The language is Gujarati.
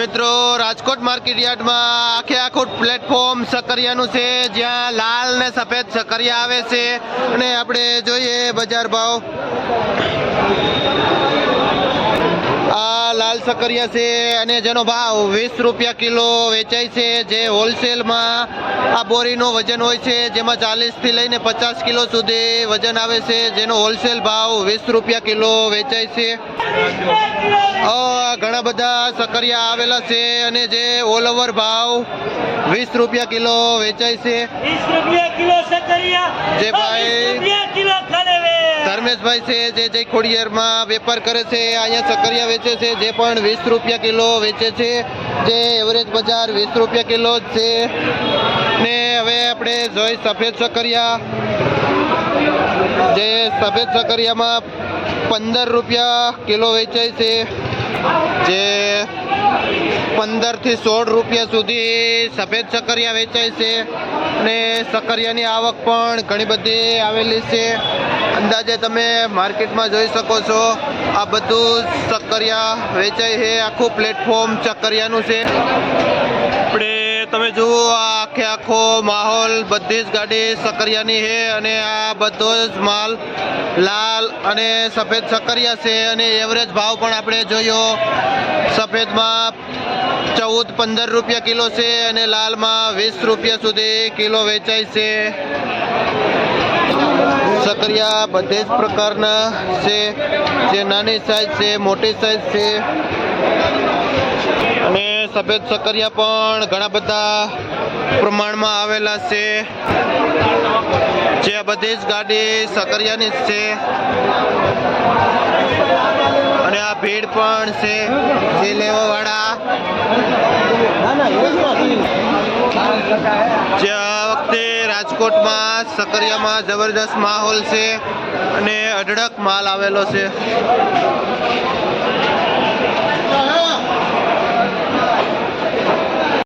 મિત્રો, રાજકોટ માર્કેટ યાર્ડમાં આખે આખું પ્લેટફોર્મ સકરિયાનું છે, જ્યાં લાલ ને સફેદ સકરિયા આવે છે. અને આપણે જોઈએ બજાર ભાવ. લાલ છે અને જેનો ભાવ વીસ રૂપિયા કિલો વેચાય છે. જે હોલસેલમાં આ બોરીનો વજન હોય છે જેમાં ચાલીસથી લઈને પચાસ કિલો સુધી વજન આવે છે. જેનો હોલસેલ ભાવ વીસ રૂપિયા કિલો વેચાય છે. ઘણા બધા સકરિયા આવેલા છે અને જે ઓલ ઓવર ભાવ વીસ રૂપિયા કિલો વેચાય છે. જે ભાઈ- ધર્મેશભાઈ છે, જે જય ખોડિયારમાં વેપાર કરે છે, અહીંયા સકરિયા વેચે છે, જે પણ વીસ રૂપિયા કિલો વેચે છે, જે એવરેજ બજાર વીસ રૂપિયા કિલો જ છે. ને હવે આપણે જોઈ સફેદ સકરિયા. જે સફેદ સકરિયામાં પંદર રૂપિયા કિલો વેચાય છે. જે પંદરથી સોળ રૂપિયા સુધી સફેદ સકરિયા વેચાય છે. અને સકરિયાની આવક પણ ઘણી બધી આવેલી છે. અંદાજે તમે માર્કેટમાં જોઈ શકો છો, આ બધું સકરિયા વેચાય છે, આખું પ્લેટફોર્મ ચકરિયાનું છે. આપણે તમે જુઓ, આ આખે આખો માહોલ, બધી જ ગાડી સકરિયાની છે અને આ બધો જ માલ લાલ અને સફેદ સકરિયા છે અને એવરેજ ભાવ પણ આપણે જોયો. સફેદમાં ચૌદ પંદર રૂપિયા કિલો છે અને લાલમાં વીસ રૂપિયા સુધી કિલો વેચાય છે. સકરિયા બધે જ પ્રકારના છે. જે નાની સાઈઝ છે, મોટી સાઈઝ છે. અને સફેદ સકરિયા પણ ઘણા બધા પ્રમાણમાં આવેલા છે. જે બધી જ ગાડી સકરિયાની જ છે. અને આ ભીડ પણ છે. જે લેવા વાળા. જે આ વખતે રાજકોટમાં સકરિયામાં જબરદસ્ત માહોલ છે અને અઢળક માલ આવેલો છે.